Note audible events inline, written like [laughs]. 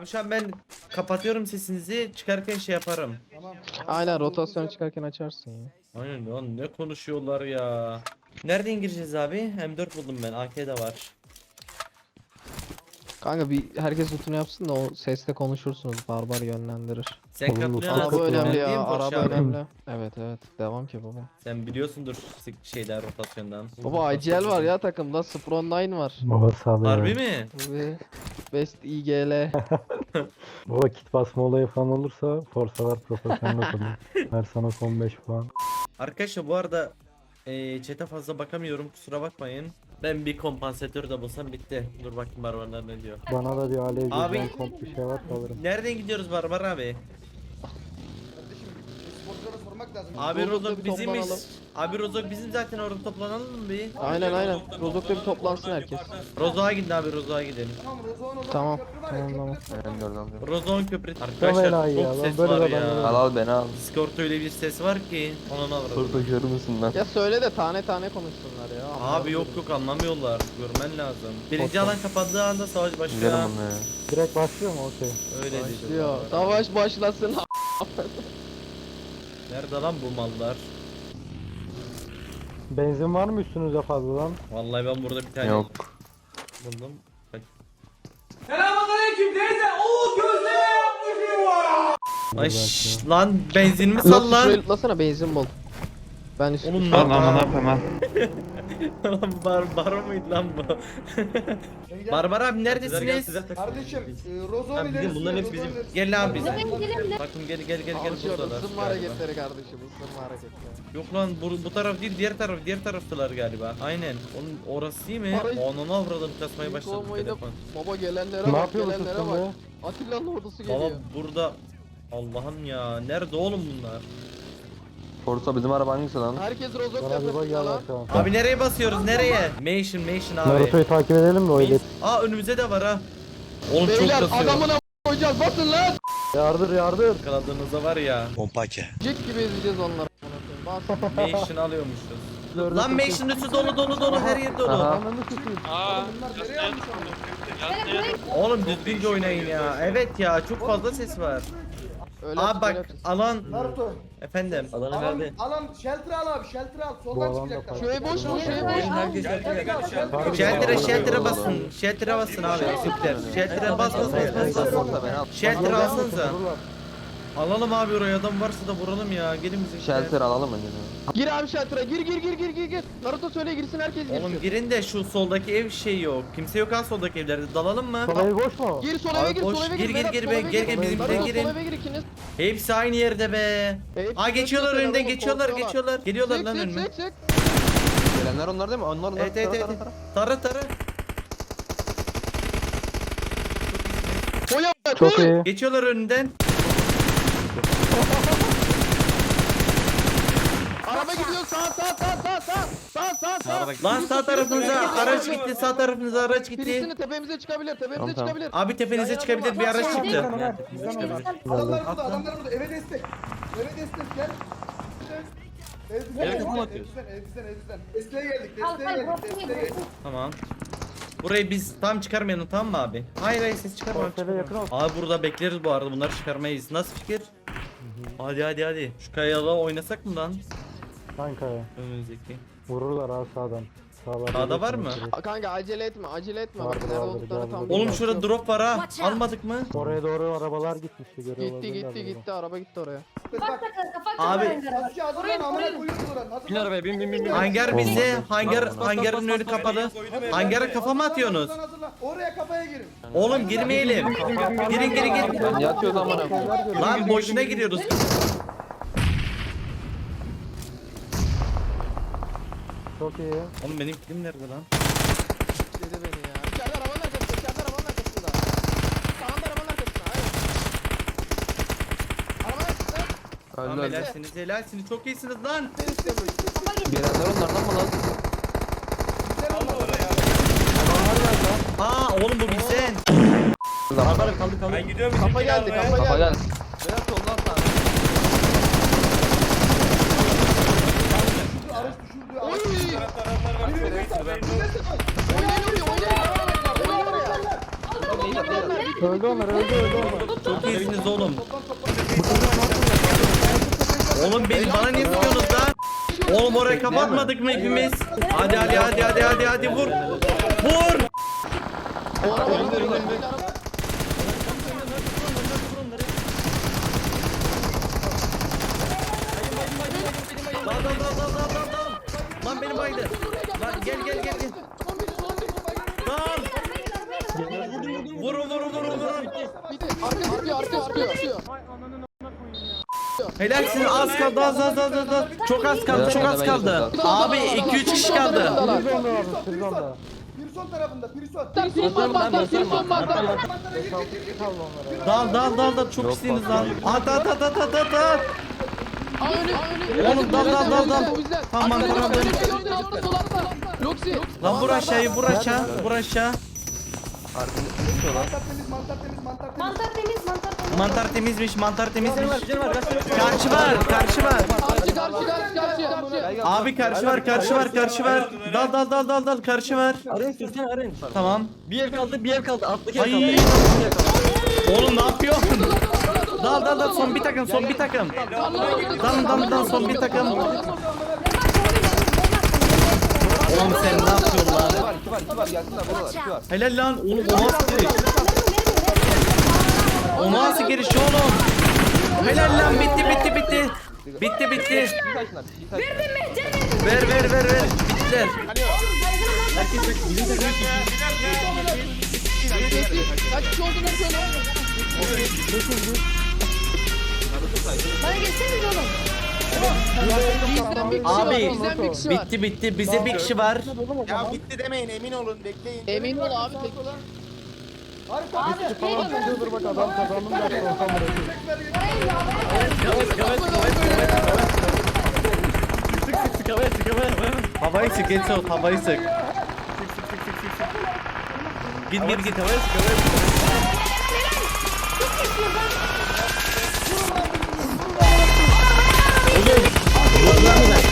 Abi şu an ben kapatıyorum sesinizi çıkarken şey yaparım. Tamam. Aynen rotasyon çıkarken açarsın ya. Aynen lan ne konuşuyorlar ya. Nereden gireceğiz abi? M4 buldum ben. AK de var. Kanka bir herkes lootunu yapsın da o sesle konuşursunuz. Barbar yönlendirir. Sen Oğlum, katılıyorsun Araba önemli ya. Araba abi? önemli. Evet evet. Devam ki baba. Sen biliyorsundur sık- şeyler rotasyondan. Baba IGL var ya takımda. Spron 9 var. Baba sağlıyor. Harbi mi? Ve Best IGL. [laughs] Baba kit basma olayı falan olursa Forsalar profesyonel olur. [laughs] Her sana 15 puan. Arkadaşlar bu arada eee chat'e fazla bakamıyorum kusura bakmayın. Ben bir kompansatör de bulsam bitti. Dur bakayım Barbarlar ne diyor. Bana da bir alev Abi- güzel komp bir şey var alırım. Nereden gidiyoruz Barbar abi? Sormak lazım. Abi Rozok bir bizimiz. Abi Rozok bizim zaten orada toplanalım mı bir? Aynen aynen. Rozok'ta bir toplansın herkes. Rozok'a gidin abi Rozok'a gidelim. Tamam Rozok'un orada Tamam, bir köprü var tamam, ya, tamam. köprüde Ben gördüm. Rozok'un köprü. enayi Arkadaşlar ya, çok lan ses böyle var adamlar- Al ya. al beni al. Discord'da öyle bir ses var ki. Ona. Turta kör müsün lan? Ya söyle de tane tane konuşsunlar ya. Abi yok yok anlamıyorlar. Görmen lazım. Birinci alan kapandığı anda savaş başlıyor. bunu ya. Direkt başlıyor mu? Okey. Öyle dedi. Başlıyor. Savaş başlasın. [laughs] Nerede lan bu mallar? Benzin var mı üstünüzde fazla lan? Vallahi ben burada bir tane Yok. buldum. Kaç- Ay şşş, lan benzinimi sal Lan şurayı lan. benzin bul. Ben üst Oğlum Lan lan lan lan Lan bar bar mıydı lan bu? Sen gel. Barbar abi neredesiniz? Kardeşim e, Abi bizim ilerisi. bunların hepsi bizim. ilerisi. Gel abi bize. İlerisi. Bakın gel gel gel gel Alışıyor buradalar. ısınma galiba. hareketleri kardeşim ısınma hareketleri. Yok lan bu, bu taraf değil diğer taraf diğer taraftalar galiba. Aynen. Onun orası değil mi? Parayı- Onu avradım kasmaya İlk başladı olmayı da- telefon. Baba gelenlere Ne bak yapıyorsun gelenlere üstünde? bak. Atilla'nın ordusu Baba geliyor. burada Allah'ım ya nerede oğlum bunlar? Forza bizim araba hangisi lan? Herkes rozok Bana bir bak tepesinde ya lan. bak şu an. Abi nereye basıyoruz nereye? Mansion Mansion abi. Naruto'yu takip edelim de o ilet. Aa önümüzde de var ha. Oğlum Beyler çok kasıyor. adamına koyacağız basın lan. Yardır yardır. Yakaladığınızda var ya. Jack gibi ezeceğiz onları. Bas. Mansion alıyormuşuz. Lan. Mansion üstü dolu dolu dolu her yer dolu. Aha. Ananı sikeyim. Onu? Oğlum düzgünce oynayın ya. Evet ya çok fazla ses var. Öyle Abi bak alan Naruto. efendim. Alan, alan shelter al abi shelter al. Soldan çıkacaklar. farklı. Şu ev boş mu? Şu ev boş mu? Herkes Shelter al, shelter al. Shelter'e shelter'e basın. Shelter'e basın abi. Siktir. Shelter'e bas bas bas bas. bas. Shelter'e alsanıza. Alalım abi oraya adam varsa da vuralım ya. Gelin bizim Shelter alalım önce. Gir abi shelter'a gir gir gir gir gir gir. Naruto söyle girsin herkes girsin. Oğlum girin de şu soldaki ev şey yok. Kimse yok ha soldaki evlerde. Dalalım mı? Sol ev boş mu? Gir sol Abi eve gir boş, sol eve gir, gir. gir, Berat, gir sol be, eve gir. gel, bizimle Naruto, girin. Sol eve gir ikiniz. Hepsi aynı yerde be. Hepsi Aa geçiyorlar tek önünden tek geçiyorlar korkuyorlar. geçiyorlar. Geliyorlar Sık lan sık önüme. sık sık. Gelenler onlar değil mi? Onlar onlar. Evet evet Tara, evet. tara, tara. Çok iyi. Geçiyorlar önünden. Araba gidiyor sağ sağ sağ sağ sağ. Sağ sağ sağ. Lan sağ tarafınıza araç gitti sağ tarafınıza araç gitti. Birisini tepemize çıkabilir tepemize Tamam, tamam. çıkabilir. Abi tepenize çıkabilir bir araç çıktı. Adamlar burada, adamlar burada. Eve destek. Eve destek gel. Evden, evden, evden, evden, evden. Desteğe geldik, desteğe geldik, desteğe geldik. Tamam. Burayı biz tam çıkarmayalım tamam mı abi? Hayır hayır ses çıkarma. Ortaya yakın ol. Abi burada bekleriz bu arada bunları çıkarmayız. Nasıl fikir? Hadi hadi hadi. Şu kayalığa oynasak mı lan? Kanka ya. Önümüzdeki. Vururlar ha sağdan. Sağlarda Sağda var mı? Aa, Kanka acele etme acele etme bak Vardır, nerede vardır, olduklarını tam. Oğlum bilmiyorum. şurada drop var ha. Watch out. Almadık mı? Oraya doğru arabalar gitmişti görüyor Gitti gitti gitti araba gitti oraya. Bak, Abi amına koyuyoruz oradan. Hazırlan. bin bin bin bin. hangar bizde. Olmadı. Hangar Olmadı. hangarın önü kapalı. Hangara kafa mı atıyorsunuz? Oraya kafaya girin. Oğlum girmeyelim. Girin girin girin. Yatıyor zaman abi. Lan boşuna giriyoruz. Çok iyi. Oğlum benim kilim nerede lan? Dedi beni ya. İçeride arabanın arkasında içeride arabanın arkasında. Sağında arabanın arkasında hayır. Arabanın arkasında. Tamam Öldü öldü. helalsiniz helalsiniz çok iyisiniz lan. Gelenler onlardan mı lan? Aa oğlum bu bizden. Kafa geldi kafa Kafa geldi. gel. Berat soldan sağ. Düşürdü, araç düşürdü. Oy! Araç düşürdü. Birini de sat, birini de sat. Oynayın oraya oynayın. Oynayın oraya. Neyi yap, neyi yap? Öldü onlar öldü öldü onlar. Çok iyisiniz oğlum. Oğlum beni bana ne sıkıyorsunuz lan? Oğlum orayı kapatmadık mı hepimiz? Hadi hadi hadi hadi hadi hadi vur. Vur. Dal dal dal dal dal dal dal. Lan beni baydı. Lan gel gel gel gel. Dal. Vurun vurun vurun. Bir de arka sıkıyor arka sıkıyor. sıkıyor. Helalsin az kaldı az az az az. az. Çok az kaldı çok az kaldı. Abi 2-3 kişi kaldı. Pirson tarafında Pirson. Pirson mantar, Pirson mantar. Dal dal dal dal çok iyisiniz lan. At at at at at at at. Oğlum, dal, dal, dal, dal. Tamam, tamam. Loksi. Lan vur aşağıyı vur aşağı vur aşağı. Mantar temiz mantar temiz mantar temiz. Mantar temiz, mantar temiz. Mantar temizmiş mantar temizmiş. Karşı var karşı var. Karşı, karşı, karşı, karşı. karşı. Abi karşı var karşı var karşı var. Dal dal dal dal dal karşı var. Arın sürsene arın. Tamam. Bir ev kaldı bir ev kaldı. Atlık ev kaldı. Oğlum ne yapıyorsun? Dal dal dal son bir takım son bir takım. Dal dal dal son bir takım. Oğlum sen ne yapıyorsun lan? İki var iki var iki var gelsinler buralar iki var. Helal lan oğlum o nasıl giriş? O nasıl giriş oğlum? Helal lan bitti bitti bitti. Bitti bitti. Taşlar bir taşlar. Ver ver ver ver. Bittiler. Kaç kişi olduğunu söyle. Bana gelseniz oğlum. Bizden bir kişi var. Abi, Bizden bir kişi var. Bitti bitti bize bir kişi var. Ya bitti demeyin emin olun bekleyin. Emin ol abi tek. Abi, Abi falan çocuğu dur bak adam kazandım da ortam bırakıyor. Havayı sık en soğuk havayı sık. Git git git havayı sık havayı sık. Vurdular mı ben?